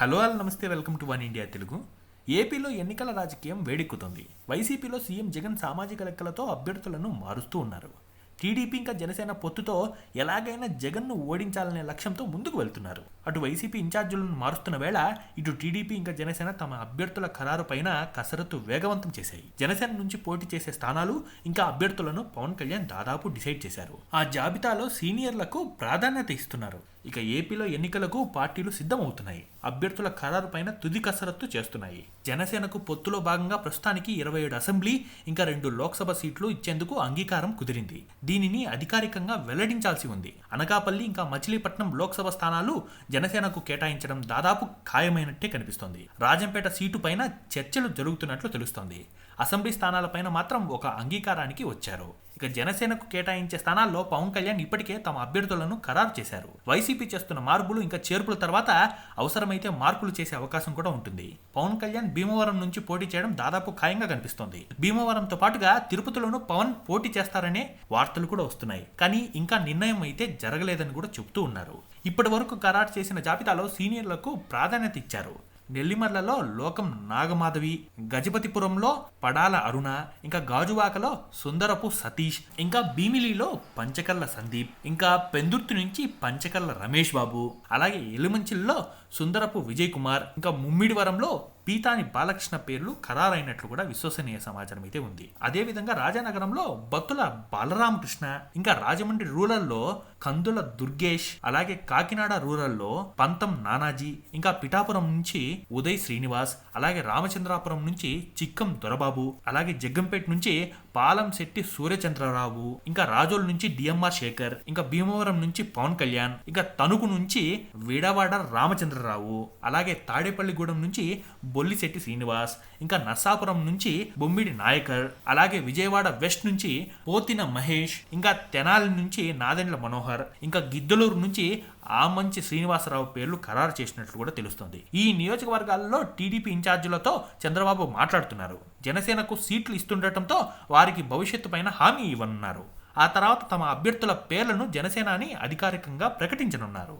Hello అల్ నమస్తే welcome to one India Telugu. ఏపీలో ఎన్నికల రాజకీయం వేడెక్కుతోంది. వైసీపీలో సీఎం జగన్ సామాజిక లెక్కలతో అభ్యర్థులను మారుస్తూ ఉన్నారు. టీడీపీ ఇంకా జనసేన పొత్తుతో ఎలాగైనా జగన్ను ఓడించాలనే లక్ష్యంతో ముందుకు వెళ్తున్నారు. అటు వైసీపీ ఇన్ఛార్జీలను మారుస్తున్న వేళ ఇటు టీడీపీ ఇంకా జనసేన తమ అభ్యర్థుల ఖరారు పైన కసరత్తు వేగవంతం చేశాయి. జనసేన నుంచి పోటీ చేసే స్థానాలు ఇంకా అభ్యర్థులను పవన్ కళ్యాణ్ దాదాపు డిసైడ్ చేశారు. ఆ జాబితాలో సీనియర్లకు ప్రాధాన్యత ఇస్తున్నారు. ఇక ఏపీలో ఎన్నికలకు పార్టీలు సిద్ధమవుతున్నాయి. అభ్యర్థుల ఖరారు పైన తుది కసరత్తు చేస్తున్నాయి. జనసేనకు పొత్తులో భాగంగా ప్రస్తుతానికి ఇరవై ఏడు అసెంబ్లీ ఇంకా రెండు లోక్సభ సీట్లు ఇచ్చేందుకు అంగీకారం కుదిరింది. దీనిని అధికారికంగా వెల్లడించాల్సి ఉంది. అనకాపల్లి ఇంకా మచిలీపట్నం లోక్సభ స్థానాలు జనసేనకు కేటాయించడం దాదాపు ఖాయమైనట్టే కనిపిస్తోంది. రాజంపేట సీటు పైన చర్చలు జరుగుతున్నట్లు తెలుస్తోంది. అసెంబ్లీ స్థానాలపైన మాత్రం ఒక అంగీకారానికి వచ్చారు. ఇక జనసేనకు కేటాయించే స్థానాల్లో పవన్ కళ్యాణ్ ఇప్పటికే తమ అభ్యర్థులను ఖరారు చేశారు. వైసీపీ చేస్తున్న మార్పులు ఇంకా చేర్పుల తర్వాత అవసరమైతే మార్పులు చేసే అవకాశం కూడా ఉంటుంది. పవన్ కళ్యాణ్ భీమవరం నుంచి పోటీ చేయడం దాదాపు ఖాయంగా కనిపిస్తోంది. భీమవరంతో పాటుగా తిరుపతిలోనూ పవన్ పోటీ చేస్తారనే వార్తలు కూడా వస్తున్నాయి. కానీ ఇంకా నిర్ణయం అయితే జరగలేదని కూడా చెబుతూ ఉన్నారు. ఇప్పటి వరకు ఖరారు చేసిన జాబితాలో సీనియర్లకు ప్రాధాన్యత ఇచ్చారు. నెల్లిమర్లలో లోకం నాగమాధవి గజపతిపురంలో పడాల అరుణ ఇంకా గాజువాకలో సుందరపు సతీష్ ఇంకా భీమిలిలో పంచకల్ల సందీప్ ఇంకా పెందుర్తి నుంచి పంచకల్ల రమేష్ బాబు అలాగే ఎలిమంచిల్లో సుందరపు విజయ్ కుమార్ ఇంకా ముమ్మిడివరంలో పీతాని బాలకృష్ణ పేర్లు ఖరారైనట్లు కూడా విశ్వసనీయ సమాచారం అయితే ఉంది. అదేవిధంగా రాజానగరంలో భక్తుల బాలరామకృష్ణ ఇంకా రాజమండ్రి రూరల్లో కందుల దుర్గేష్ అలాగే కాకినాడ రూరల్లో పంతం నానాజీ ఇంకా పిఠాపురం నుంచి ఉదయ్ శ్రీనివాస్ అలాగే రామచంద్రాపురం నుంచి చిక్కం దొరబాబు అలాగే జగ్గంపేట నుంచి పాలం శెట్టి సూర్యచంద్రరావు ఇంకా రాజోల్ నుంచి డిఎంఆర్ శేఖర్ ఇంకా భీమవరం నుంచి పవన్ కళ్యాణ్ ఇంకా తణుకు నుంచి విడవాడ రామచంద్రరావు అలాగే తాడేపల్లిగూడెం నుంచి బొల్లిశెట్టి శ్రీనివాస్ ఇంకా నర్సాపురం నుంచి బొమ్మిడి నాయకర్ అలాగే విజయవాడ వెస్ట్ నుంచి పోతిన మహేష్ ఇంకా తెనాలి నుంచి నాదెండ్ల మనోహర్ ఇంకా గిద్దలూరు నుంచి ఆ మంచి శ్రీనివాసరావు పేర్లు ఖరారు చేసినట్లు కూడా తెలుస్తుంది. ఈ నియోజకవర్గాల్లో టీడీపీ ఇన్ఛార్జీలతో చంద్రబాబు మాట్లాడుతున్నారు. జనసేనకు సీట్లు ఇస్తుండటంతో వారికి భవిష్యత్తు పైన హామీ ఇవ్వనున్నారు. ఆ తర్వాత తమ అభ్యర్థుల పేర్లను జనసేనాని అధికారికంగా ప్రకటించనున్నారు.